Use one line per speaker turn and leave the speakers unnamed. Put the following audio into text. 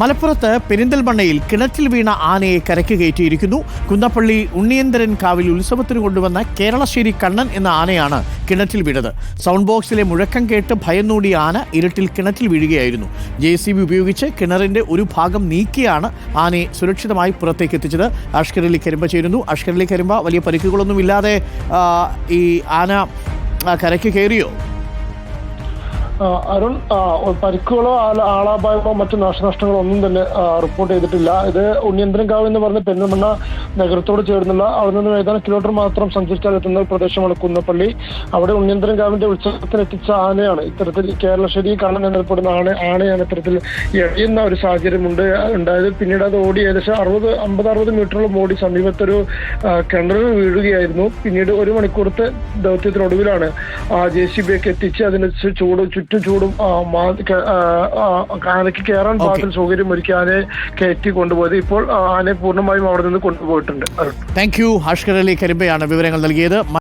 മലപ്പുറത്ത് പെരിന്തൽമണ്ണയിൽ കിണറ്റിൽ വീണ ആനയെ കരയ്ക്ക് കയറ്റിയിരിക്കുന്നു. കുന്നപ്പള്ളി ഉണ്ണിയന്തരൻ കാവിൽ ഉത്സവത്തിന് കൊണ്ടുവന്ന കേരളശ്ശേരി കണ്ണൻ എന്ന ആനയാണ് കിണറ്റിൽ വീണത്. സൗണ്ട് ബോക്സിലെ മുഴക്കം കേട്ട് ഭയന്നൂടിയ ആന ഇരുട്ടിൽ കിണറ്റിൽ വീഴുകയായിരുന്നു. ജെ സി ബി ഉപയോഗിച്ച് കിണറിന്റെ ഒരു ഭാഗം നീക്കിയാണ് ആനയെ സുരക്ഷിതമായി പുറത്തേക്ക് എത്തിച്ചത്. അഷ്കരലി കരിമ്പ ചേരുന്നു. അഷ്കരലി കരിമ്പ വലിയ പരിക്കുകളൊന്നുമില്ലാതെ ഈ ആന കരയ്ക്ക് കയറിയോ?
അരുൺ പരിക്കുകളോ ആളാപായമോ മറ്റു നാശനഷ്ടങ്ങളോ ഒന്നും തന്നെ റിപ്പോർട്ട് ചെയ്തിട്ടില്ല. ഇത് ഉണ്ണിയന്ത്രൻകാവ് എന്ന് പറഞ്ഞ പെരുന്തമണ്ണ നഗരത്തോട് ചേർന്നുള്ള അവിടെ നിന്ന് ഏതാനും കിലോമീറ്റർ മാത്രം സഞ്ചരിച്ചാൽ എത്തുന്ന ഒരു പ്രദേശമാണ് കുന്നപ്പള്ളി. അവിടെ ഉണ്ണിയന്ത്രൻകാവിന്റെ ഉത്സവത്തിന് എത്തിച്ച ആനയാണ് ഇത്തരത്തിൽ കേരളശ്ശേരി കണ്ണൻ എന്നറിയപ്പെടുന്ന ആന ആനയാണ് ഇത്തരത്തിൽ എഴിയുന്ന ഒരു സാഹചര്യമുണ്ട്. ഉണ്ടായത് പിന്നീട് അത് ഓടി ഏകദേശം അറുപത് അമ്പത് അറുപത് മീറ്ററോളം ഓടി സമീപത്തൊരു കിണറിൽ വീഴുകയായിരുന്നു. പിന്നീട് ഒരു മണിക്കൂറത്തെ ദൗത്യത്തിനൊടുവിലാണ് ആ ജെ സി ബി ഒക്കെ എത്തിച്ച് അതിന് ചൂട് ചുറ്റും ചൂടും ആനയ്ക്ക് കയറാൻ പാകത്തിൽ സൗകര്യം ഒരുക്കി ആനയെ കയറ്റി കൊണ്ടുപോയത്. ഇപ്പോൾ ആനയെ പൂർണമായും അവിടെ നിന്ന് കൊണ്ടുപോയിട്ടുണ്ട് അരുൺ
താങ്ക് യു അഷ്കർ അലി കരിമ്പയാണ് വിവരങ്ങൾ നൽകിയത്.